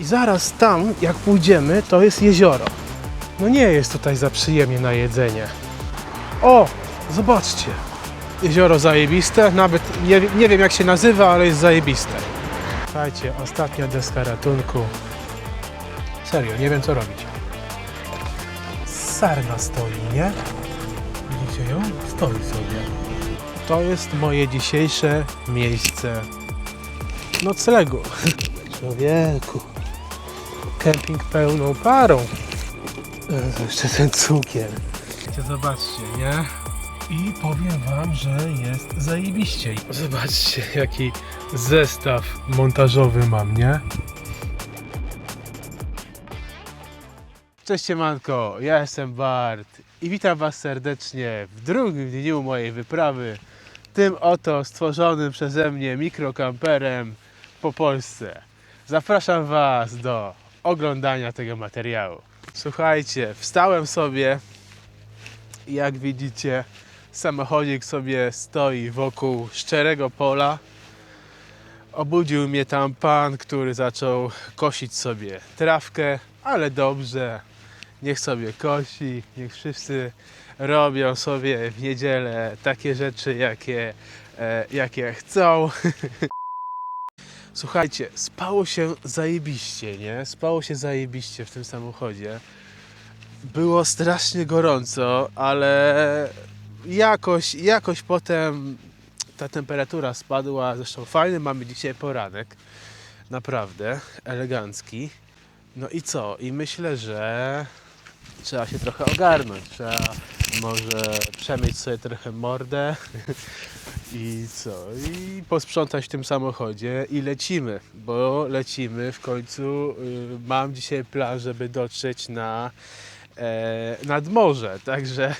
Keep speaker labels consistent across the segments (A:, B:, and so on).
A: I zaraz tam, jak pójdziemy, to jest jezioro. No nie jest tutaj za przyjemnie na jedzenie. O, zobaczcie. Jezioro zajebiste, nawet nie, nie wiem jak się nazywa, ale jest zajebiste. Słuchajcie, ostatnia deska ratunku. Serio, nie wiem co robić. Sarna stoi, nie? Widzicie ją? Stoi sobie. To jest moje dzisiejsze miejsce noclegu. Człowieku. Kemping pełną parą. E, Jeszcze ten cukier. Zobaczcie, nie? I powiem wam, że jest zajebiście. Zobaczcie, jaki zestaw montażowy mam, nie? Cześć Siemanko, ja jestem Bart i witam Was serdecznie w drugim dniu mojej wyprawy tym oto stworzonym przeze mnie mikrokamperem po Polsce. Zapraszam Was do oglądania tego materiału. Słuchajcie, wstałem sobie jak widzicie samochodzik sobie stoi wokół szczerego pola. Obudził mnie tam pan, który zaczął kosić sobie trawkę, ale dobrze, niech sobie kosi, niech wszyscy robią sobie w niedzielę takie rzeczy, jakie, e, jakie chcą. Słuchajcie, spało się zajebiście, nie? Spało się zajebiście w tym samochodzie. Było strasznie gorąco, ale jakoś, jakoś potem ta temperatura spadła. Zresztą fajny mamy dzisiaj poranek. Naprawdę elegancki. No i co? I myślę, że trzeba się trochę ogarnąć. Trzeba może przemyć sobie trochę mordę i co? I posprzątać w tym samochodzie i lecimy, bo lecimy w końcu. y, Mam dzisiaj plan, żeby dotrzeć na e, nad morze, także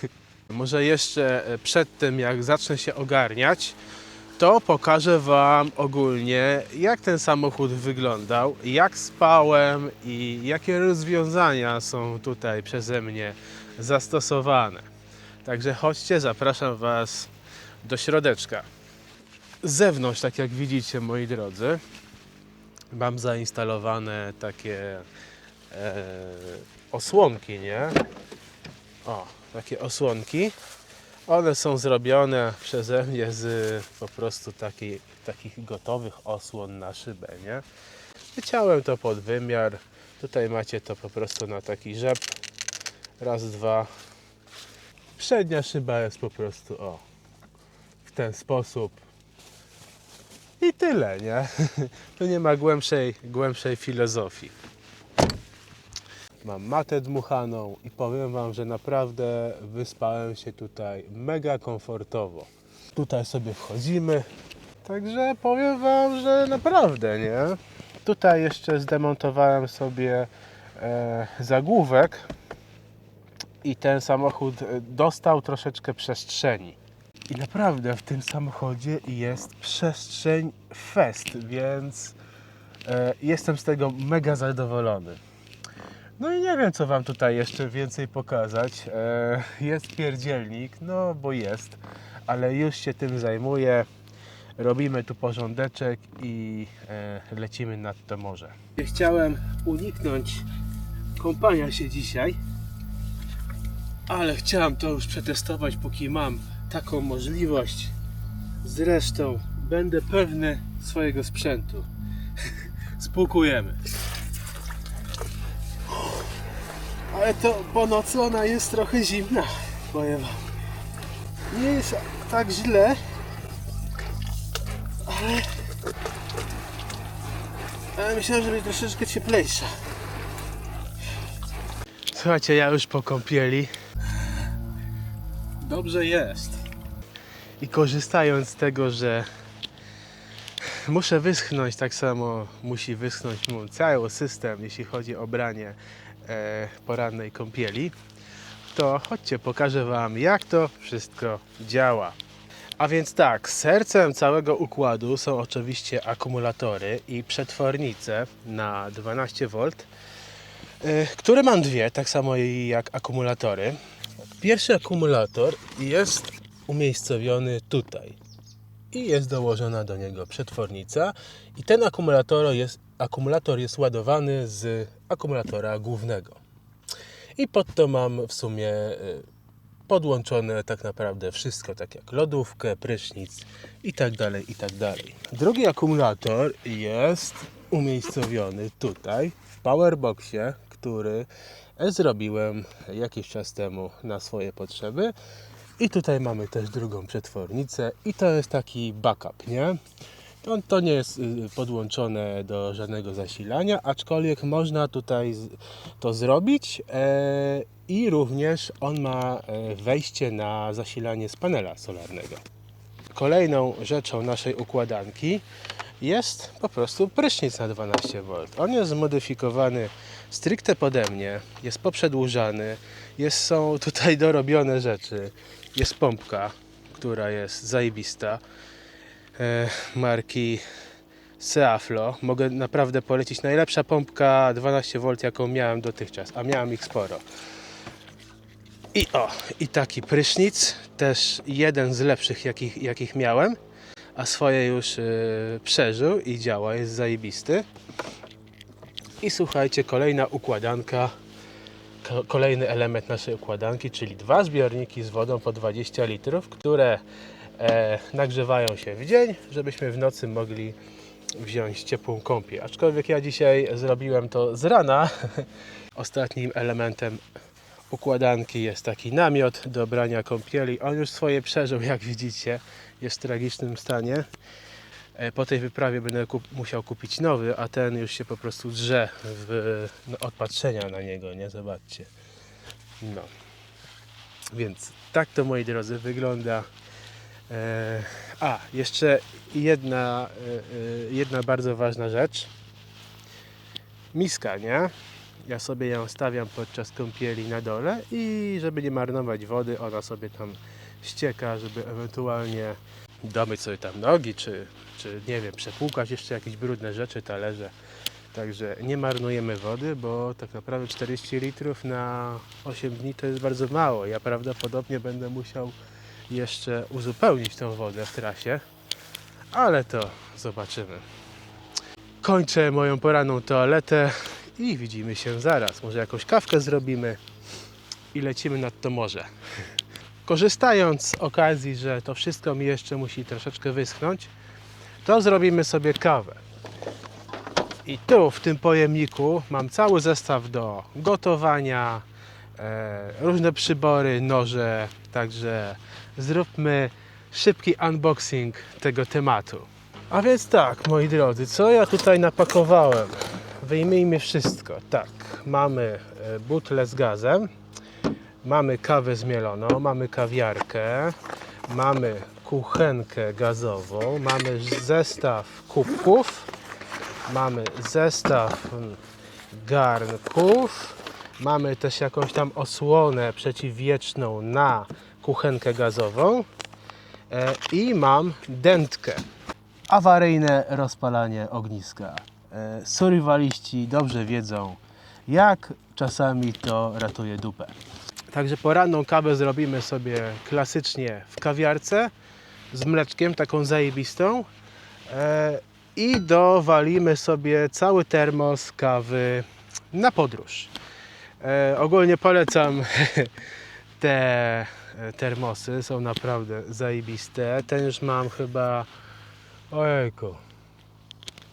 A: może jeszcze przed tym jak zacznę się ogarniać, to pokażę Wam ogólnie, jak ten samochód wyglądał, jak spałem i jakie rozwiązania są tutaj przeze mnie zastosowane. Także chodźcie, zapraszam Was do środeczka. Z zewnątrz, tak jak widzicie, moi drodzy, mam zainstalowane takie e, osłonki, nie? O, takie osłonki. One są zrobione przeze mnie z po prostu takiej, takich gotowych osłon na szybę, nie? Wyciąłem to pod wymiar. Tutaj macie to po prostu na taki rzep. Raz, dwa. Przednia szyba jest po prostu o w ten sposób. I tyle, nie? Tu nie ma głębszej, głębszej filozofii. Mam matę dmuchaną i powiem Wam, że naprawdę wyspałem się tutaj mega komfortowo. Tutaj sobie wchodzimy, także powiem Wam, że naprawdę, nie? Tutaj jeszcze zdemontowałem sobie e, zagłówek i ten samochód e, dostał troszeczkę przestrzeni. I naprawdę w tym samochodzie jest przestrzeń fest, więc e, jestem z tego mega zadowolony. No i nie wiem, co Wam tutaj jeszcze więcej pokazać. E, jest pierdzielnik, no bo jest, ale już się tym zajmuję. Robimy tu porządeczek i e, lecimy nad to morze. Chciałem uniknąć kąpania się dzisiaj, ale chciałem to już przetestować, póki mam taką możliwość. Zresztą będę pewny swojego sprzętu. Spłukujemy. Ale to po nocy ona jest trochę zimna, powiem wam. Nie jest tak źle, ale... Ale myślałem, że będzie troszeczkę cieplejsza. Słuchajcie, ja już po kąpieli. Dobrze jest. I korzystając z tego, że muszę wyschnąć, tak samo musi wyschnąć mój cały system, jeśli chodzi o branie e, porannej kąpieli, to chodźcie, pokażę Wam, jak to wszystko działa. A więc tak, sercem całego układu są oczywiście akumulatory i przetwornice na 12V, e, które mam dwie, tak samo jak akumulatory. Pierwszy akumulator jest umiejscowiony tutaj i jest dołożona do niego przetwornica i ten akumulator jest, akumulator jest ładowany z akumulatora głównego. I pod to mam w sumie y, podłączone tak naprawdę wszystko, tak jak lodówkę, prysznic i tak dalej, i tak dalej. Drugi akumulator jest umiejscowiony tutaj w powerboxie, który zrobiłem jakiś czas temu na swoje potrzeby. I tutaj mamy też drugą przetwornicę i to jest taki backup, nie? To, to nie jest y, podłączone do żadnego zasilania, aczkolwiek można tutaj to zrobić e, i również on ma e, wejście na zasilanie z panela solarnego. Kolejną rzeczą naszej układanki jest po prostu prysznic na 12V. On jest zmodyfikowany stricte pode mnie, jest poprzedłużany, jest, są tutaj dorobione rzeczy. Jest pompka, która jest zajebista e, marki Seaflo. Mogę naprawdę polecić. Najlepsza pompka 12V, jaką miałem dotychczas, a miałem ich sporo. I o, i taki prysznic, też jeden z lepszych, jakich, jakich miałem, a swoje już y, przeżył i działa, jest zajebisty. I słuchajcie, kolejna układanka, kolejny element naszej układanki, czyli dwa zbiorniki z wodą po 20 litrów, które e, nagrzewają się w dzień, żebyśmy w nocy mogli wziąć ciepłą kąpiel. Aczkolwiek ja dzisiaj zrobiłem to z rana. Ostatnim elementem układanki jest taki namiot do brania kąpieli. On już swoje przeżył, jak widzicie. Jest w tragicznym stanie. E, Po tej wyprawie będę kup- musiał kupić nowy, a ten już się po prostu drze w, no, od patrzenia na niego, nie? Zobaczcie. No. Więc tak to, moi drodzy, wygląda. E, a, jeszcze jedna, e, e, jedna bardzo ważna rzecz. Miska, nie? Ja sobie ją stawiam podczas kąpieli na dole i żeby nie marnować wody, ona sobie tam ścieka, żeby ewentualnie domyć sobie tam nogi, czy, czy nie wiem, przepłukać jeszcze jakieś brudne rzeczy, talerze. Także nie marnujemy wody, bo tak naprawdę 40 litrów na 8 dni to jest bardzo mało. Ja prawdopodobnie będę musiał jeszcze uzupełnić tą wodę w trasie, ale to zobaczymy. Kończę moją poranną toaletę i widzimy się zaraz. Może jakąś kawkę zrobimy i lecimy nad to morze. Korzystając z okazji, że to wszystko mi jeszcze musi troszeczkę wyschnąć, to zrobimy sobie kawę. I tu w tym pojemniku mam cały zestaw do gotowania, e, różne przybory, noże, także zróbmy szybki unboxing tego tematu. A więc tak, moi drodzy, co ja tutaj napakowałem? Wyjmijmy wszystko. Tak, mamy e, butlę z gazem, mamy kawę zmieloną, mamy kawiarkę, mamy kuchenkę gazową, mamy zestaw kubków, mamy zestaw mm, garnków, mamy też jakąś tam osłonę przeciwwieczną na kuchenkę gazową e, i mam dętkę. Awaryjne rozpalanie ogniska. E, dobrze wiedzą, jak czasami to ratuje dupę. Także poranną kawę zrobimy sobie klasycznie w kawiarce z mleczkiem, taką zajebistą. E, I dowalimy sobie cały termos kawy na podróż. E, ogólnie polecam te e, termosy, są naprawdę zajebiste. Ten już mam chyba, ojejku,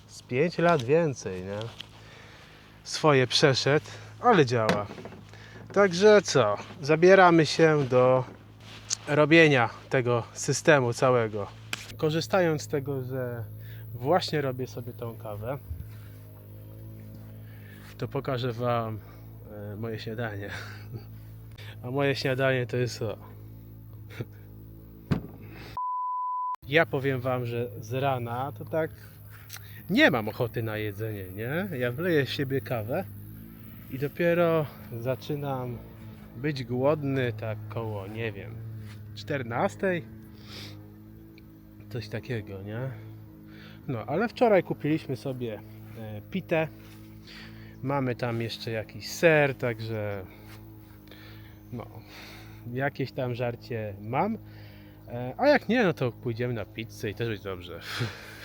A: z 5 lat więcej, nie? Swoje przeszedł, ale działa. Także co? Zabieramy się do robienia tego systemu całego. Korzystając z tego, że właśnie robię sobie tą kawę, to pokażę Wam e, moje śniadanie. A moje śniadanie to jest to. Ja powiem Wam, że z rana to tak nie mam ochoty na jedzenie, nie? Ja wleję w siebie kawę i dopiero zaczynam być głodny tak koło, nie wiem, 14? Coś takiego, nie? No, ale wczoraj kupiliśmy sobie e, pitę. Mamy tam jeszcze jakiś ser, także no, jakieś tam żarcie mam. E, a jak nie, no to pójdziemy na pizzę i też będzie dobrze.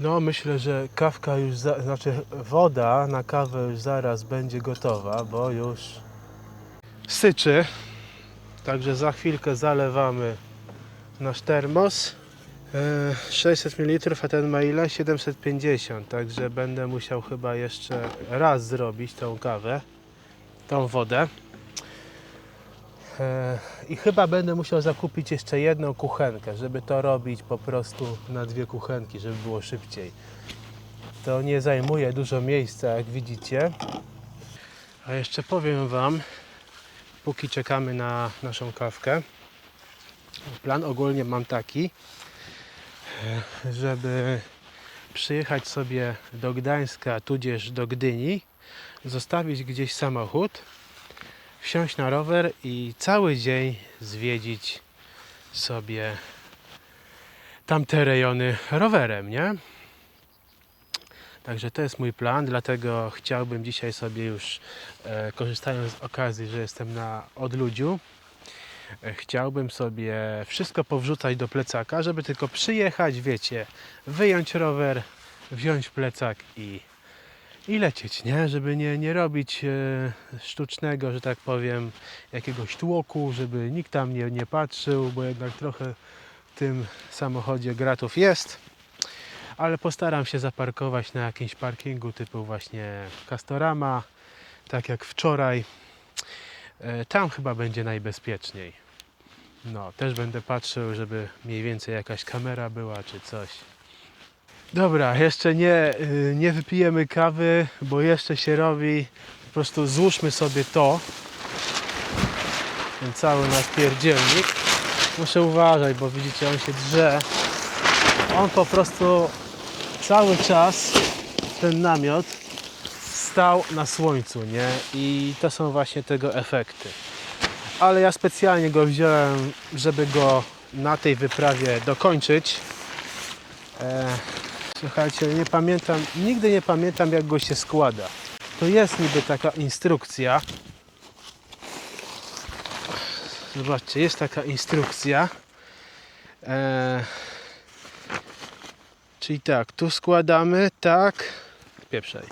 A: No, myślę, że kawka już, za, znaczy woda na kawę już zaraz będzie gotowa, bo już syczy. Także za chwilkę zalewamy nasz termos. E, 600 ml, a ten ma ile? 750. Także będę musiał chyba jeszcze raz zrobić tą kawę, tą wodę. E, I chyba będę musiał zakupić jeszcze jedną kuchenkę, żeby to robić po prostu na dwie kuchenki, żeby było szybciej. To nie zajmuje dużo miejsca, jak widzicie. A jeszcze powiem Wam, póki czekamy na naszą kawkę, plan ogólnie mam taki, e, żeby przyjechać sobie do Gdańska, tudzież do Gdyni, zostawić gdzieś samochód, wsiąść na rower i cały dzień zwiedzić sobie tamte rejony rowerem, nie? Także to jest mój plan, dlatego chciałbym dzisiaj sobie już, e, korzystając z okazji, że jestem na odludziu, e, chciałbym sobie wszystko powrzucać do plecaka, żeby tylko przyjechać, wiecie, wyjąć rower, wziąć plecak i i lecieć, nie? Żeby nie, nie robić e, sztucznego, że tak powiem, jakiegoś tłoku, żeby nikt tam nie, nie patrzył, bo jednak trochę w tym samochodzie gratów jest. Ale postaram się zaparkować na jakimś parkingu typu właśnie Castorama, tak jak wczoraj. E, tam chyba będzie najbezpieczniej. No, też będę patrzył, żeby mniej więcej jakaś kamera była czy coś. Dobra, jeszcze nie, y, nie wypijemy kawy, bo jeszcze się robi. Po prostu złóżmy sobie to. Ten cały nasz pierdzielnik. Muszę uważać, bo widzicie, on się drze. On po prostu cały czas, ten namiot, stał na słońcu, nie? I to są właśnie tego efekty. Ale ja specjalnie go wziąłem, żeby go na tej wyprawie dokończyć. E, Słuchajcie, nie pamiętam, nigdy nie pamiętam jak go się składa. To jest niby taka instrukcja. Zobaczcie, jest taka instrukcja. Eee, czyli tak, tu składamy, tak, pieprzej.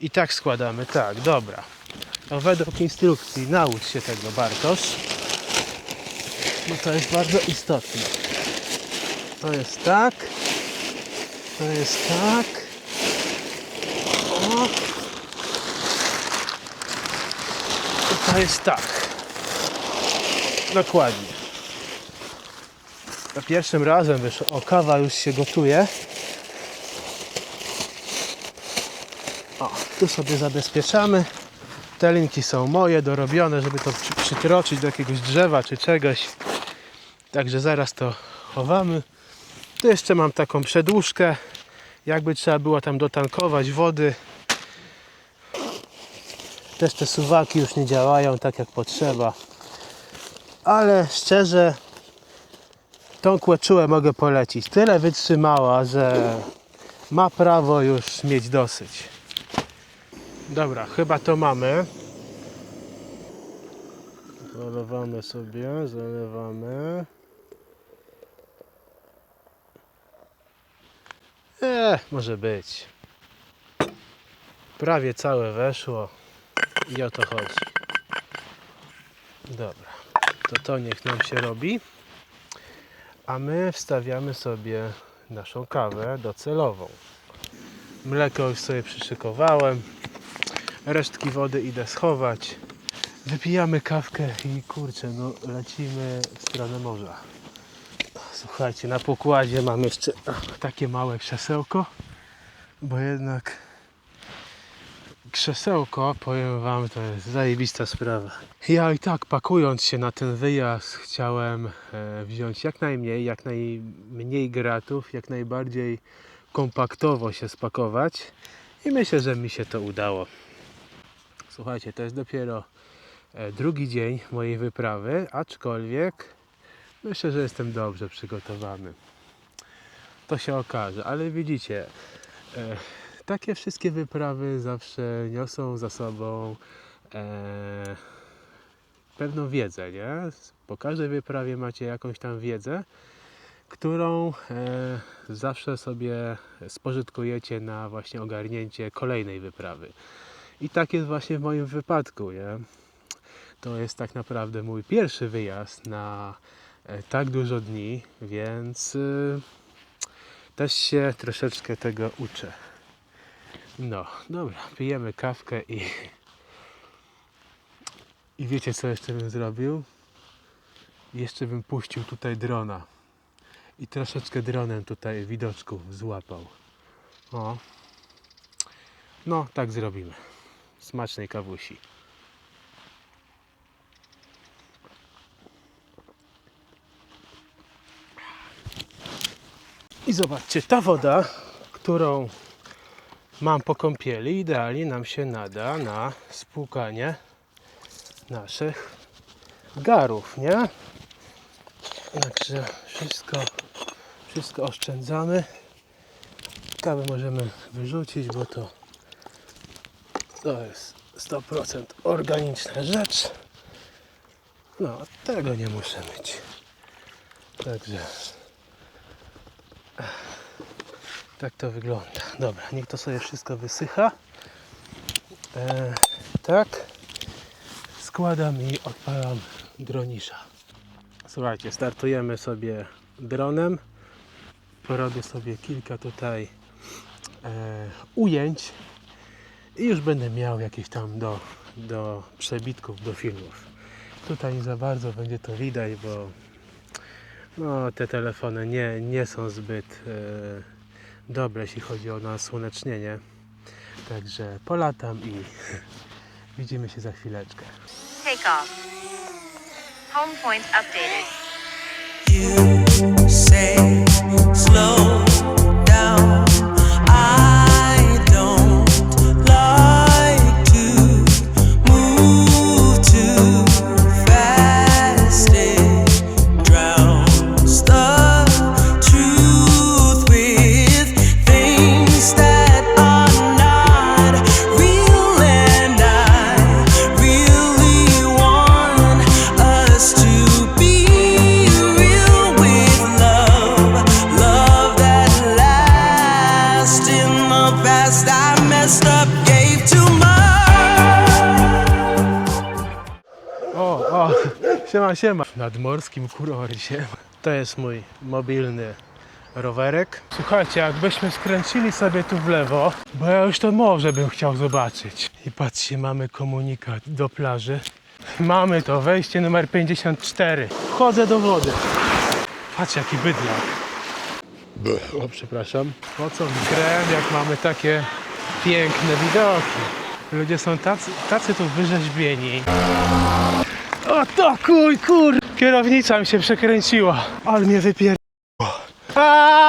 A: I tak składamy, tak, dobra. A według instrukcji naucz się tego, Bartosz. Bo to jest bardzo istotne. To jest tak. To jest tak. O. To jest tak. Dokładnie. Za pierwszym razem wyszło. O, kawa już się gotuje. O, tu sobie zabezpieczamy. Te linki są moje, dorobione, żeby to przy, przytroczyć do jakiegoś drzewa czy czegoś. Także zaraz to chowamy. Tu jeszcze mam taką przedłużkę. Jakby trzeba było tam dotankować wody. Też te suwaki już nie działają tak jak potrzeba. Ale szczerze, tą kłeczułę mogę polecić. Tyle wytrzymała, że ma prawo już mieć dosyć. Dobra, chyba to mamy. Zalewamy sobie, zalewamy. Eee, może być. Prawie całe weszło i o to chodzi. Dobra, to to niech nam się robi. A my wstawiamy sobie naszą kawę docelową. Mleko już sobie przyszykowałem. Resztki wody idę schować. Wypijamy kawkę i kurczę, no lecimy w stronę morza. Słuchajcie, na pokładzie mam jeszcze takie małe krzesełko, bo jednak krzesełko, powiem Wam, to jest zajebista sprawa. Ja i tak pakując się na ten wyjazd chciałem e, wziąć jak najmniej, jak najmniej gratów, jak najbardziej kompaktowo się spakować i myślę, że mi się to udało. Słuchajcie, to jest dopiero e, drugi dzień mojej wyprawy, aczkolwiek Myślę, że jestem dobrze przygotowany. To się okaże, ale widzicie, e, takie wszystkie wyprawy zawsze niosą za sobą e, pewną wiedzę, nie? Po każdej wyprawie macie jakąś tam wiedzę, którą e, zawsze sobie spożytkujecie na właśnie ogarnięcie kolejnej wyprawy. I tak jest właśnie w moim wypadku. Nie? To jest tak naprawdę mój pierwszy wyjazd na tak dużo dni, więc y, też się troszeczkę tego uczę. No, dobra, pijemy kawkę i. I wiecie co jeszcze bym zrobił? Jeszcze bym puścił tutaj drona. I troszeczkę dronem tutaj widoczków złapał. O. No, tak zrobimy. Smacznej kawusi. Zobaczcie, ta woda, którą mam po kąpieli, idealnie nam się nada na spłukanie naszych garów, nie? Także wszystko, wszystko oszczędzamy. Kawę możemy wyrzucić, bo to to jest 100% organiczna rzecz. No, tego nie muszę myć. Także tak to wygląda. Dobra, niech to sobie wszystko wysycha. E, tak. Składam i odpalam dronisza. Słuchajcie, startujemy sobie dronem. Porobię sobie kilka tutaj e, ujęć i już będę miał jakieś tam do, do przebitków, do filmów. Tutaj nie za bardzo będzie to widać, bo no, te telefony nie, nie są zbyt e, dobre, jeśli chodzi o nasłonecznienie. Także polatam i widzimy się za chwileczkę.
B: Take off. Home point updated.
C: You say slow
A: Nadmorskim kurorcie. To jest mój mobilny rowerek. Słuchajcie, jakbyśmy skręcili sobie tu w lewo, bo ja już to morze bym chciał zobaczyć. I patrzcie, mamy komunikat do plaży. Mamy to, wejście numer 54. Wchodzę do wody. Patrz jaki bydlak. O, przepraszam. Po co w grę, jak mamy takie piękne widoki? Ludzie są tacy, tacy tu wyrzeźbieni. O to kuj, kur! Kierownica mi się przekręciła, ale mnie wypier... A!